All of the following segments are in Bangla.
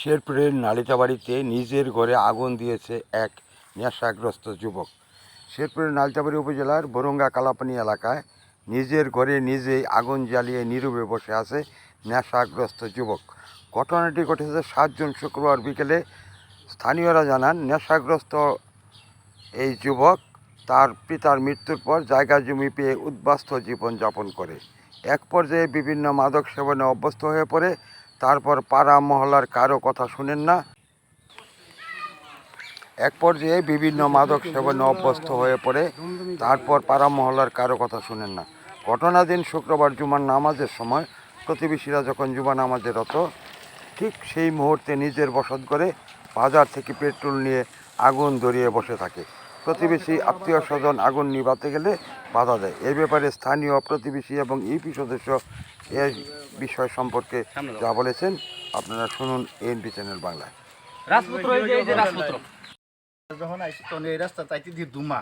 শেরপুরের নালিতাবাড়িতে নিজের ঘরে আগুন দিয়েছে এক নেশাগ্রস্ত যুবক। শেরপুরের নালিতাবাড়ি উপজেলার বরঙ্গা কালাপানি এলাকায় নিজের ঘরে নিজেই আগুন জ্বালিয়ে নীরবে বসে আছে নেশাগ্রস্ত যুবক। ঘটনাটি ঘটেছে সাতজন শুক্রবার বিকেলে। স্থানীয়রা জানান, নেশাগ্রস্ত এই যুবক তার পিতার মৃত্যুর পর জায়গা জমি পেয়ে উদ্বাস্ত জীবনযাপন করে। এক পর্যায়ে বিভিন্ন মাদক সেবনে অভ্যস্ত হয়ে পড়ে। তারপর পাড়া মহল্লার কারও কথা শুনেন না। এক পর্যায়ে বিভিন্ন মাদক সেবনে অভ্যস্ত হয়ে পড়ে, তারপর পাড়া মহল্লার কারও কথা শুনেন না। ঘটনা দিন শুক্রবার জুমার নামাজের সময় প্রতিবেশীরা যখন জুমা নামাজে রত, ঠিক সেই মুহূর্তে নিজের বসত করে বাজার থেকে পেট্রোল নিয়ে আগুন ধরিয়ে বসে থাকে। প্রতিবেশী আত্মীয় স্বজন আগুন নিভাতে গেলে বাধা দেয়। এই ব্যাপারে স্থানীয় প্রতিবেশী এবং ইউপি সদস্য এই বিষয় সম্পর্কে যা বলেছেন আপনারা শুনুন এনপি চ্যানেল বাংলায় রাজপুত্র যখন আইসি তখন এই রাস্তা তাইতে দিয়ে ধুমা।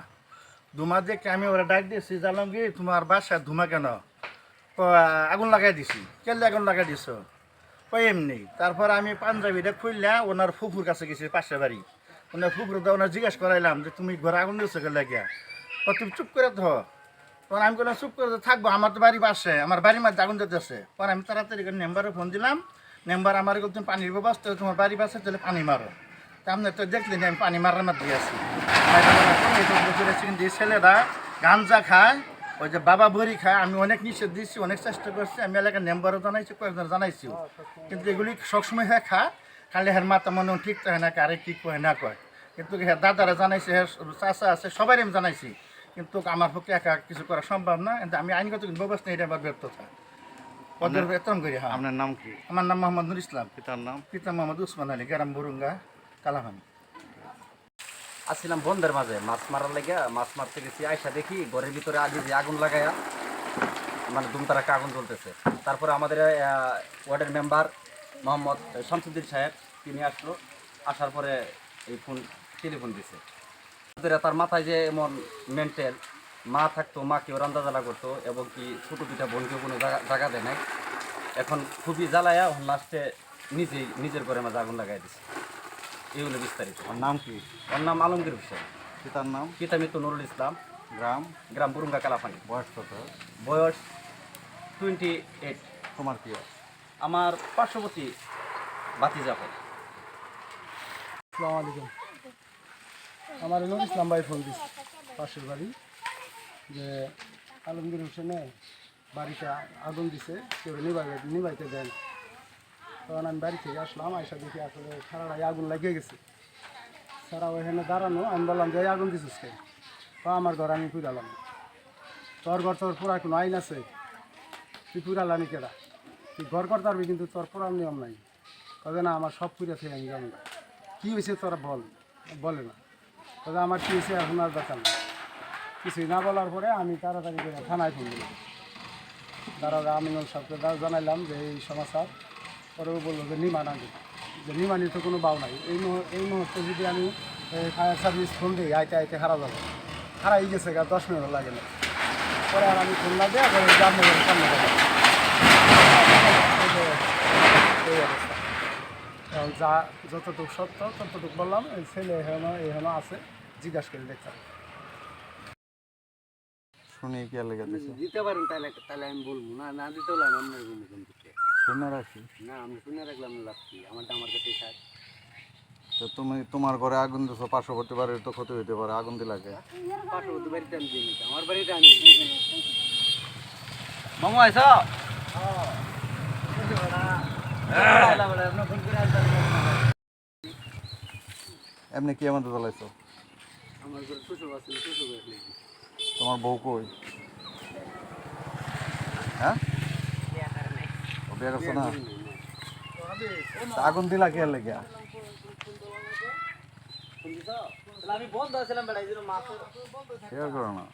ধুমা দেখে আমি ওরা ডাক দিয়েছি জানলাম কি তোমার বাসায় ধুমা কেন? আগুন লাগাই দিছি। কেলে আগুন লাগাই দিছ? কই এমনি। তারপর আমি পাঞ্জাবিটা খুললা ওনার ফুফুর কাছে গেছি পাশে বাড়ি। ওনার ফুফুর তো ওনার জিজ্ঞেস করাইলাম যে তুমি ঘরে আগুন দিয়েছ কে লাগিয়া কয়, তুমি চুপ করে ধ তখন আমি বললাম চুপ করে তো থাকব আমার তো বাড়ি পাশে আমার বাড়ির মধ্যে আগুন দিতেছে। পরে আমি তাড়াতাড়ি করে নেম্বারে ফোন দিলাম নেম্বার আমার তুমি পানির ব্যবস্থা তোমার বাড়ি পাশে তাহলে পানি মারো। তা আপনি তো দেখলেন আমি পানি মারার মধ্যে আছি। কিন্তু এই ছেলেরা গাঞ্জা খায় ওই যে বাবা ভরি খায় আমি অনেক নিষেধ দিচ্ছি অনেক চেষ্টা করছি আমি এলাকার নেম্বারও জানাইছি কয়েকজন জানাইছি। কিন্তু এগুলি সবসময় হ্যাঁ খায় খালি হ্যাঁ মাথা মনে ঠিক তো হয় না কারে কি কয় না কয়। কিন্তু হ্যাঁ দাদারা জানাইছে হ্যাঁ চাষা আছে সবাই আমি জানাইছি। কিন্তু আমার পক্ষে একা কিছু করা সম্ভব না কিন্তু আমি আইনগত কিন্তু ব্যবস্থা এটা আমার ব্যর্থতা। পদের বেতন করি হ্যাঁ। আপনার নাম কি? আমার নাম মোহাম্মদ নুর ইসলাম। পিতার নাম? পিতা মোহাম্মদ উসমান আলী গ্রাম বুরুঙ্গা কালাহানি। আসছিলাম বন্ধের মাঝে মাছ মারার লেগে মাছ মারতে গেছি আয়সা দেখি ঘরের ভিতরে আগে যে আগুন লাগায়া মানে দুমতারাকে আগুন জ্বলতেছে। তারপরে আমাদের ওয়ার্ডের মেম্বার মোহাম্মদ শামসুদ্দিন সাহেব তিনি আসলো আসার পরে এই ফোন টেলিফোন দিছে। তার মাথায় যে এমন মেন্টেল মা থাকতো মাকেও রান্দাজালা করতো এবং কি ছোটো দুটা বোনকেও কোনো জায়গা দেয় নাই। এখন খুবই জ্বালায়া লাস্টে নিজেই নিজের ঘরে মাঝে আগুন লাগাই দিছে। এই হলো বিস্তারিত। ওর নাম কি? ওর নাম আলমগীর হোসেন। পিতার নাম? পিতা মৃত্যু নুরুল ইসলাম। গ্রাম? গ্রাম বুরুঙ্গা কালাপানি। বয়স কত? বয়স টোয়েন্টি এইট তোমার কি? আমার পার্শ্ববর্তী বাতি যাবে আলাইকুম। আমার নুর ইসলাম ভাই ফোন দিস পাশের বাড়ি। যে আলমগীর হোসেনে বাড়িটা আগুন দিছে, কেউ নিবাই নিভাইতে দেন তখন আমি বাড়ি থেকে আসলাম, আইসা দেখি আসলে সারাটাই আগুন লাগিয়ে গেছে। সারা ওইখানে দাঁড়ানো, আমি বললাম যে আগুন দিছিস কে তো আমার ঘর আমি পুরালাম। তোর ঘর তোর পুরা কোনো আইন আছে। তুই পুরালামি কেডা? তুই ঘর পারবি কিন্তু তোর পুরার নিয়ম নাই। তবে না, আমার সব পুরে থেকে আমি জানি না। কী হয়েছে তোরা বল, বলে না। তবে আমার কী হয়েছে এখন আর দরকার নেই। কিছুই না বলার পরে আমি তাড়াতাড়ি করে থানায় ফোন দিলাম। দাঁড়াবে আমিনুল সাহেবকে দা- জানাইলাম যে এই সমস্যা। পরে বলল যে নিমা না যে নিমানির তো কোনো বাউ নাই। এই এই মুহূর্তে যদি আমি ফায়ার সার্ভিস ফোন দিই, আইতে আইতে হারা যাব। হারাই গেছে গা, দশ মিনিট লাগে না। পরে আর আমি ফোন না পরে জামনগরের সামনে যাব। এই অবস্থা এখন যা যতটুকু সত্য ততটুকু বললাম এই ছেলে এখানে এখানে আছে জিজ্ঞাসা করে দেখতাম। শুনে কি লেগে দিছে দিতে পারেন তাহলে তাহলে আমি বলব। না না দিতে হলাম আপনার কোনো কোন শুনে রাখি। না আমি শুনে রাখলাম লাভ কি? আমারটা আমার কাছেই থাক। তো তুমি তোমার ঘরে আগুন দিছো পার্শ্ববর্তী বাড়ির তো ক্ষতি হইতে পারে আগুন দিলে আগে। পার্শ্ববর্তী বাড়িতে আমি আমার বাড়িতে আমি মামু আইস। এমনি কি আমাদের জ্বালাইছো আছে তোমার বউ কই? হ্যাঁ? বিয়ে করছ না? আগুন দিলা কি লেগে আমি বন্ধ আছিলাম বেড়াই দিল মাছ শেয়ার করো না।